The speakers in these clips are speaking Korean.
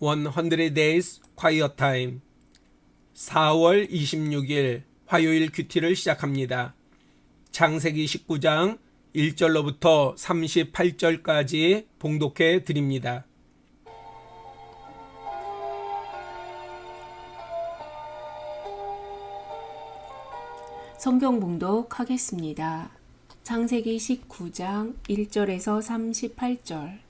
100 Days Quiet Time 4월 26일 화요일 큐티를 시작합니다. 창세기 19장 1절로부터 38절까지 봉독해 드립니다. 성경 봉독하겠습니다. 창세기 19장 1절에서 38절.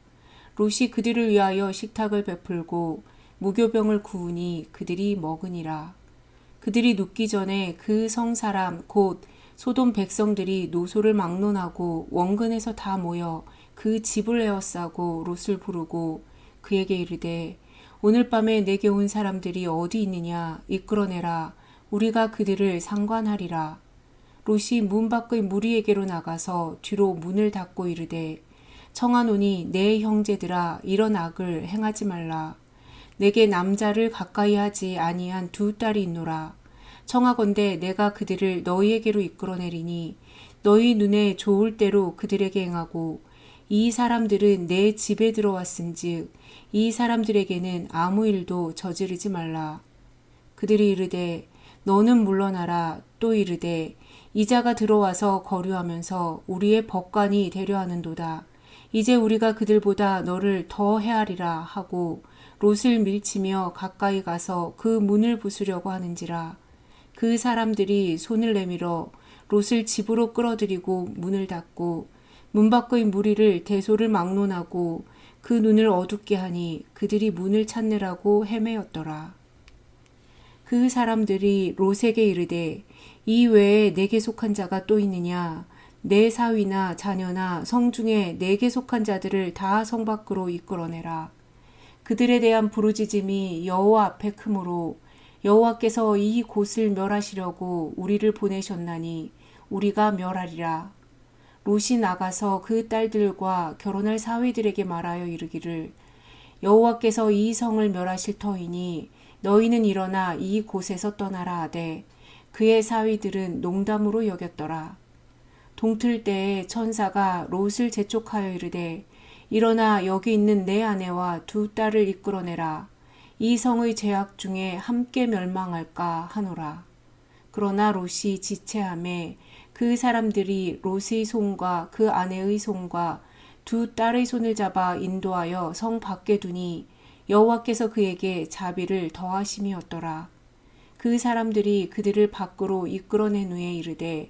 롯이 그들을 위하여 식탁을 베풀고 무교병을 구우니 그들이 먹으니라. 그들이 눕기 전에 그 성 사람 곧 소돔 백성들이 노소를 막론하고 원근에서 다 모여 그 집을 에워싸고 롯을 부르고 그에게 이르되 오늘 밤에 내게 온 사람들이 어디 있느냐 이끌어내라 우리가 그들을 상관하리라. 롯이 문 밖의 무리에게로 나가서 뒤로 문을 닫고 이르되 청하노니 내 형제들아 이런 악을 행하지 말라. 내게 남자를 가까이 하지 아니한 두 딸이 있노라. 청하건대 내가 그들을 너희에게로 이끌어내리니 너희 눈에 좋을 대로 그들에게 행하고 이 사람들은 내 집에 들어왔은즉 이 사람들에게는 아무 일도 저지르지 말라. 그들이 이르되 너는 물러나라 또 이르되 이자가 들어와서 거류하면서 우리의 법관이 되려 하는도다. 이제 우리가 그들보다 너를 더 헤아리라 하고 롯을 밀치며 가까이 가서 그 문을 부수려고 하는지라 그 사람들이 손을 내밀어 롯을 집으로 끌어들이고 문을 닫고 문 밖의 무리를 대소를 막론하고 그 눈을 어둡게 하니 그들이 문을 찾느라고 헤매었더라. 그 사람들이 롯에게 이르되 이 외에 내게 속한 자가 또 있느냐 내 사위나 자녀나 성 중에 내게 속한 자들을 다 성 밖으로 이끌어내라. 그들에 대한 부르짖음이 여호와 앞에 크므로 여호와께서 이 곳을 멸하시려고 우리를 보내셨나니 우리가 멸하리라. 롯이 나가서 그 딸들과 결혼할 사위들에게 말하여 이르기를 여호와께서 이 성을 멸하실 터이니 너희는 일어나 이 곳에서 떠나라 하되 그의 사위들은 농담으로 여겼더라. 동틀 때에 천사가 롯을 재촉하여 이르되 일어나 여기 있는 내 아내와 두 딸을 이끌어내라. 이 성의 죄악 중에 함께 멸망할까 하노라. 그러나 롯이 지체함에 그 사람들이 롯의 손과 그 아내의 손과 두 딸의 손을 잡아 인도하여 성 밖에 두니 여호와께서 그에게 자비를 더하심이었더라. 그 사람들이 그들을 밖으로 이끌어낸 후에 이르되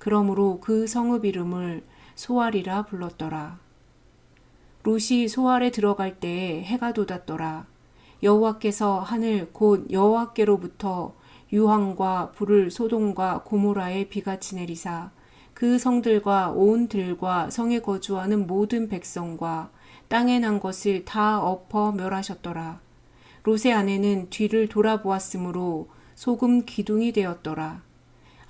그러므로 그 성읍 이름을 소알이라 불렀더라. 롯이 소알에 들어갈 때에 해가 돋았더라. 여호와께서 하늘 곧 여호와께로부터 유황과 불을 소돔과 고모라에 비같이 내리사 그 성들과 온 들과 성에 거주하는 모든 백성과 땅에 난 것을 다 엎어 멸하셨더라. 롯의 아내는 뒤를 돌아보았으므로 소금 기둥이 되었더라.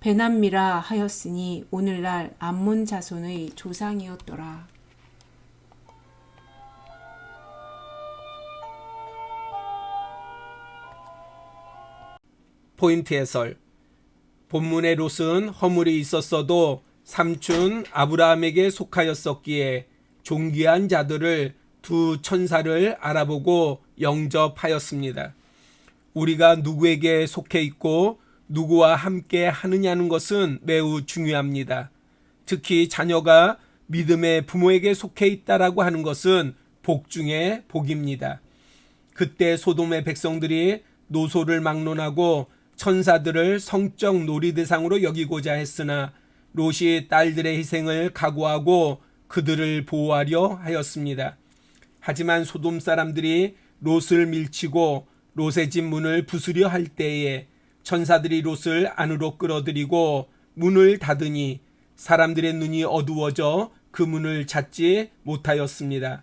베남미라 하였으니 오늘날 암몬 자손의 조상이었더라. 포인트 해설. 본문의 롯은 허물이 있었어도 삼촌 아브라함에게 속하였었기에 존귀한 자들을 두 천사를 알아보고 영접하였습니다. 우리가 누구에게 속해 있고 누구와 함께 하느냐는 것은 매우 중요합니다. 특히 자녀가 믿음의 부모에게 속해 있다라고 하는 것은 복 중의 복입니다. 그때 소돔의 백성들이 노소를 막론하고 천사들을 성적 놀이 대상으로 여기고자 했으나 롯이 딸들의 희생을 각오하고 그들을 보호하려 하였습니다. 하지만 소돔 사람들이 롯을 밀치고 롯의 집 문을 부수려 할 때에 천사들이 롯을 안으로 끌어들이고 문을 닫으니 사람들의 눈이 어두워져 그 문을 찾지 못하였습니다.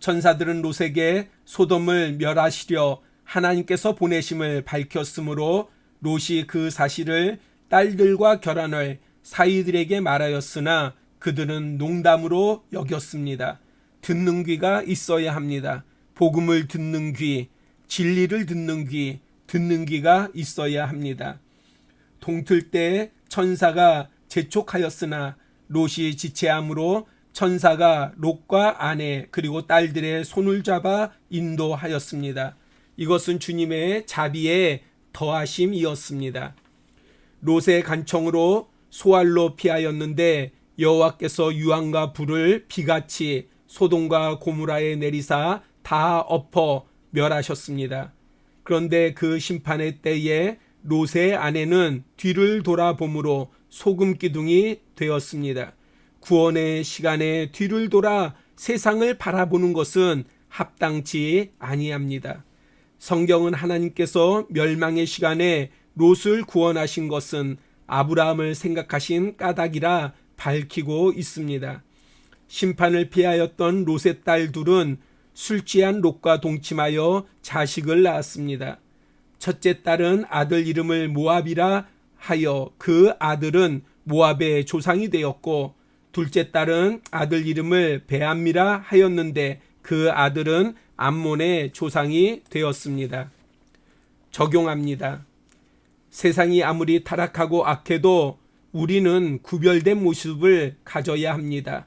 천사들은 롯에게 소돔을 멸하시려 하나님께서 보내심을 밝혔으므로 롯이 그 사실을 딸들과 결혼을 사이들에게 말하였으나 그들은 농담으로 여겼습니다. 듣는 귀가 있어야 합니다. 복음을 듣는 귀, 진리를 듣는 귀, 듣는 귀가 있어야 합니다. 동틀 때 천사가 재촉하였으나 롯이 지체함으로 천사가 롯과 아내 그리고 딸들의 손을 잡아 인도하였습니다. 이것은 주님의 자비의 더하심이었습니다. 롯의 간청으로 소알로 피하였는데 여호와께서 유황과 불을 비같이 소돔과 고무라에 내리사 다 엎어 멸하셨습니다. 그런데 그 심판의 때에 롯의 아내는 뒤를 돌아봄으로 소금 기둥이 되었습니다. 구원의 시간에 뒤를 돌아 세상을 바라보는 것은 합당치 아니합니다. 성경은 하나님께서 멸망의 시간에 롯을 구원하신 것은 아브라함을 생각하신 까닭이라 밝히고 있습니다. 심판을 피하였던 롯의 딸 둘은 술 취한 롯과 동침하여 자식을 낳았습니다. 첫째 딸은 아들 이름을 모압이라 하여 그 아들은 모압의 조상이 되었고 둘째 딸은 아들 이름을 베암미라 하였는데 그 아들은 암몬의 조상이 되었습니다. 적용합니다. 세상이 아무리 타락하고 악해도 우리는 구별된 모습을 가져야 합니다.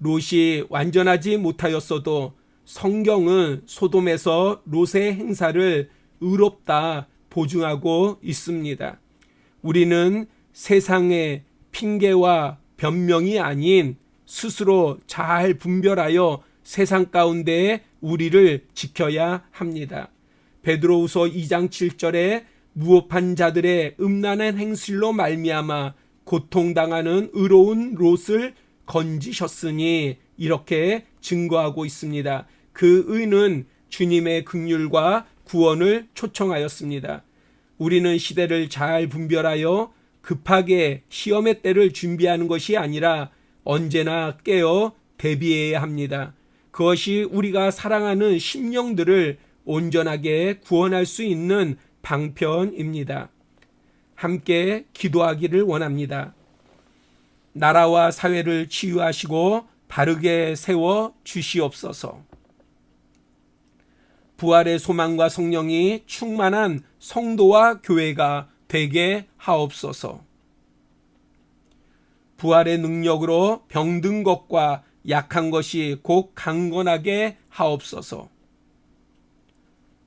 롯이 완전하지 못하였어도 성경은 소돔에서 롯의 행사를 의롭다 보증하고 있습니다. 우리는 세상의 핑계와 변명이 아닌 스스로 잘 분별하여 세상 가운데 우리를 지켜야 합니다. 베드로후서 2장 7절에 무업한 자들의 음란한 행실로 말미암아 고통당하는 의로운 롯을 건지셨으니 이렇게 증거하고 있습니다. 그 의는 주님의 극률과 구원을 초청하였습니다. 우리는 시대를 잘 분별하여 급하게 시험의 때를 준비하는 것이 아니라 언제나 깨어 대비해야 합니다. 그것이 우리가 사랑하는 심령들을 온전하게 구원할 수 있는 방편입니다. 함께 기도하기를 원합니다. 나라와 사회를 치유하시고 바르게 세워 주시옵소서. 부활의 소망과 성령이 충만한 성도와 교회가 되게 하옵소서. 부활의 능력으로 병든 것과 약한 것이 곧 강건하게 하옵소서.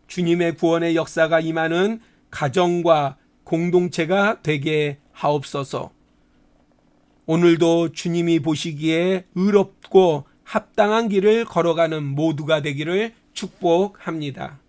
주님의 구원의 역사가 임하는 가정과 공동체가 되게 하옵소서. 오늘도 주님이 보시기에 의롭고 합당한 길을 걸어가는 모두가 되기를 축복합니다.